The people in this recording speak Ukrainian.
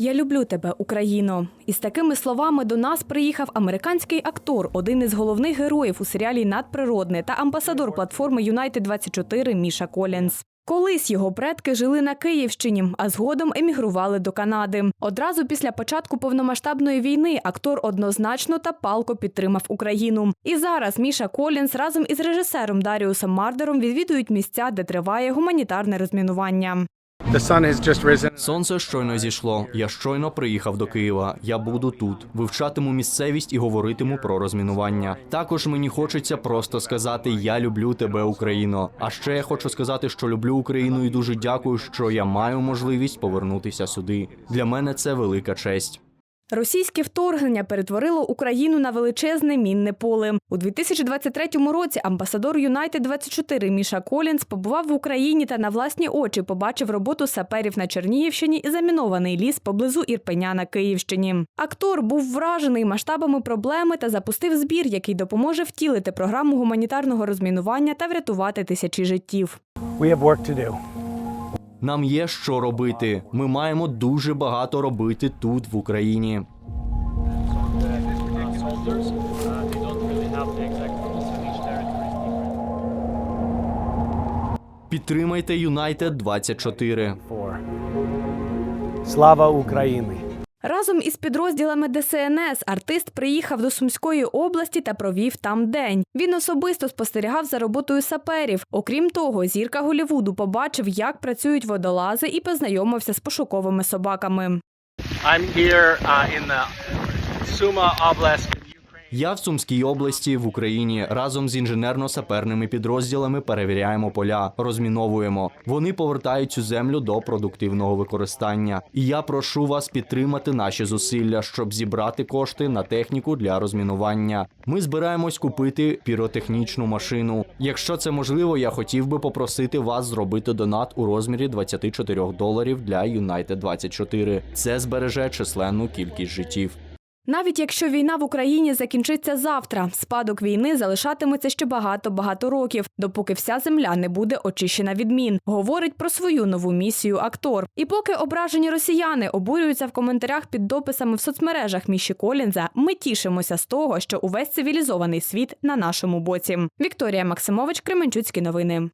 Я люблю тебе, Україно. Із такими словами до нас приїхав американський актор, один із головних героїв у серіалі Надприродне та амбасадор платформи Юнайтед 24 Міша Колінс. Колись його предки жили на Київщині, а згодом емігрували до Канади. Одразу після початку повномасштабної війни актор однозначно та палко підтримав Україну. І зараз Міша Колінс разом із режисером Даріусом Мардером відвідують місця, де триває гуманітарне розмінування. Сонце щойно зійшло. Я щойно приїхав до Києва. Я буду тут, вивчатиму місцевість і говоритиму про розмінування. Також мені хочеться просто сказати Я люблю тебе, Україно. А ще я хочу сказати, що люблю Україну і дуже дякую, що я маю можливість повернутися сюди. Для мене це велика честь. Російське вторгнення перетворило Україну на величезне мінне поле. У 2023 році амбасадор Юнайтед 24 Міша Колінс побував в Україні та на власні очі побачив роботу саперів на Чернігівщині і замінований ліс поблизу Ірпеня на Київщині. Актор був вражений масштабами проблеми та запустив збір, який допоможе втілити програму гуманітарного розмінування та врятувати тисячі життів. We have work to do. Нам є що робити. Ми маємо дуже багато робити тут, в Україні. Підтримайте Юнайтед 24. Слава Україні! Разом із підрозділами ДСНС артист приїхав до Сумської області та провів там день. Він особисто спостерігав за роботою саперів. Окрім того, зірка Голівуду побачив, як працюють водолази, і познайомився з пошуковими собаками. I'm here uh, in the Suma Oblast. Я в Сумській області в Україні разом з інженерно-саперними підрозділами перевіряємо поля, розміновуємо. Вони повертають цю землю до продуктивного використання. І я прошу вас підтримати наші зусилля, щоб зібрати кошти на техніку для розмінування. Ми збираємось купити піротехнічну машину. Якщо це можливо, я хотів би попросити вас зробити донат у розмірі 24 доларів для United 24. Це збереже численну кількість життів. Навіть якщо війна в Україні закінчиться завтра, спадок війни залишатиметься ще багато-багато років, допоки вся земля не буде очищена від мін. Говорить про свою нову місію актор. І поки ображені росіяни обурюються в коментарях під дописами в соцмережах Міші Колінза, ми тішимося з того, що увесь цивілізований світ на нашому боці. Вікторія Максимович, Кременчуцькі новини.